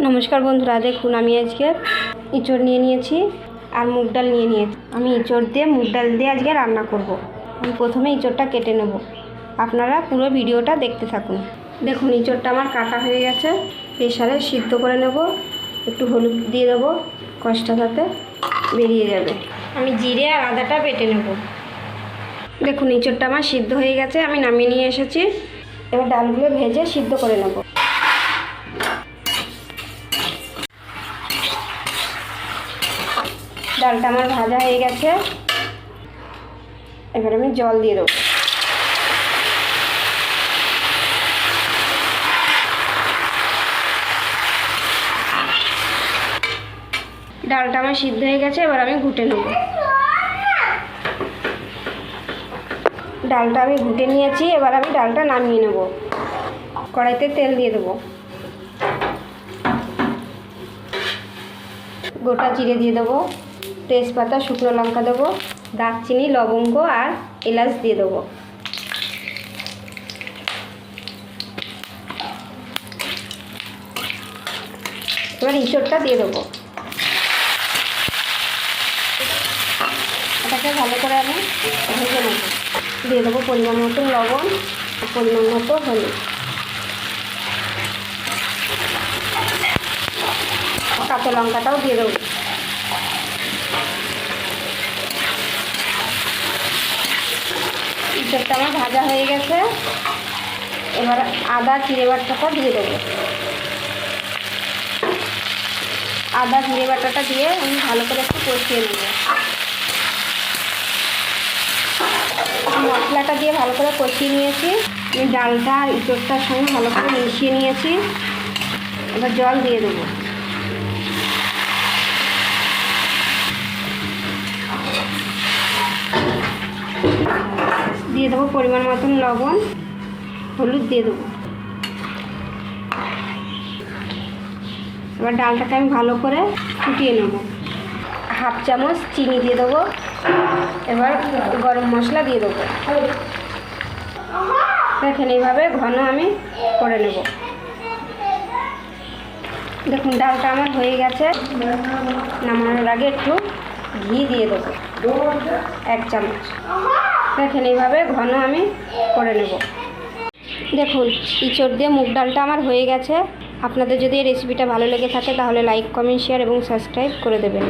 নমস্কার বন্ধুরা, দেখুন আমি আজকে ইঁচড় নিয়ে নিয়েছি আর মুগ ডাল নিয়ে নিয়েছি। আমি ইঁচড় দিয়ে, মুগ ডাল দিয়ে আজকে রান্না করব। আমি প্রথমে ইঁচড়টা কেটে নেব। আপনারা পুরো ভিডিওটা দেখতে থাকুন। দেখুন, ইঁচড়টা আমার কাটা হয়ে গেছে। প্রেশারে সিদ্ধ করে নেব। একটু হলুদ দিয়ে দেবো। কষটা সাথে বেরিয়ে যাবে। আমি জিরে আর আদাটা বেটে নেব। দেখুন, ইঁচড়টা আমার সিদ্ধ হয়ে গেছে। আমি নামিয়ে নিয়ে এসেছি। এবার ডালগুলো ভেজে সিদ্ধ করে নেব। ডালটা আমার ভাজা হয়ে গেছে। এবার আমি জল দিয়ে দেবো। ডালটা আমার সিদ্ধ হয়ে গেছে, এবার আমি ঘুটে নেব। ডালটা আমি ঘুটে নিয়েছি, এবার আমি ডালটা নামিয়ে নেব। কড়াইতে তেল দিয়ে দেবো। গোটা জিরে দিয়ে দেবো। তেজপাতা, শুকনো লঙ্কা দেবো, দারচিনি, লবঙ্গ আর এলাচ দিয়ে দেবো। এবার ইঁচড়টা দিয়ে দেবো। এটাকে ভালো করে আমি ভেজে নেব। দিয়ে দেবো পরিমাণ মতো লবণ, পরিমাণ মতো হলুদ। কাঁচা লঙ্কাটাও দিয়ে দেবো। ইঁচড়টা আমার ভাজা হয়ে গেছে। এবার আদা, জিরে বাটাটা দিয়ে দেবো। আদা, জিরে বাটাটা দিয়ে আমি ভালো করে একটু কষিয়ে নেব। মশলাটা দিয়ে ভালো করে কষিয়ে নিয়েছি। আমি ডালটা ইঁচড়টার সঙ্গে ভালো করে মিশিয়ে নিয়েছি। এবার জল দিয়ে দেবো। দিয়ে দেবো পরিমাণ মতন লবণ, হলুদ দিয়ে দেবো। এবার ডালটাকে আমি ভালো করে ফুটিয়ে নেব। হাফ চামচ চিনি দিয়ে দেবো। এবার গরম মশলা দিয়ে দেবো। দেখেন এইভাবে ঘন আমি করে নেব। দেখুন, ডালটা আমার হয়ে গেছে। নামানোর আগে একটু ঘি দিয়ে দেবো। এক চামচ। দেখেন, এইভাবে ঘন আমি করে নেব। দেখুন, ইঁচড় দিয়ে মুগ ডালটা আমার হয়ে গেছে। আপনাদের যদি এই রেসিপিটা ভালো লেগে থাকে, তাহলে লাইক কমেন্ট শেয়ার এবং সাবস্ক্রাইব করে দেবেন।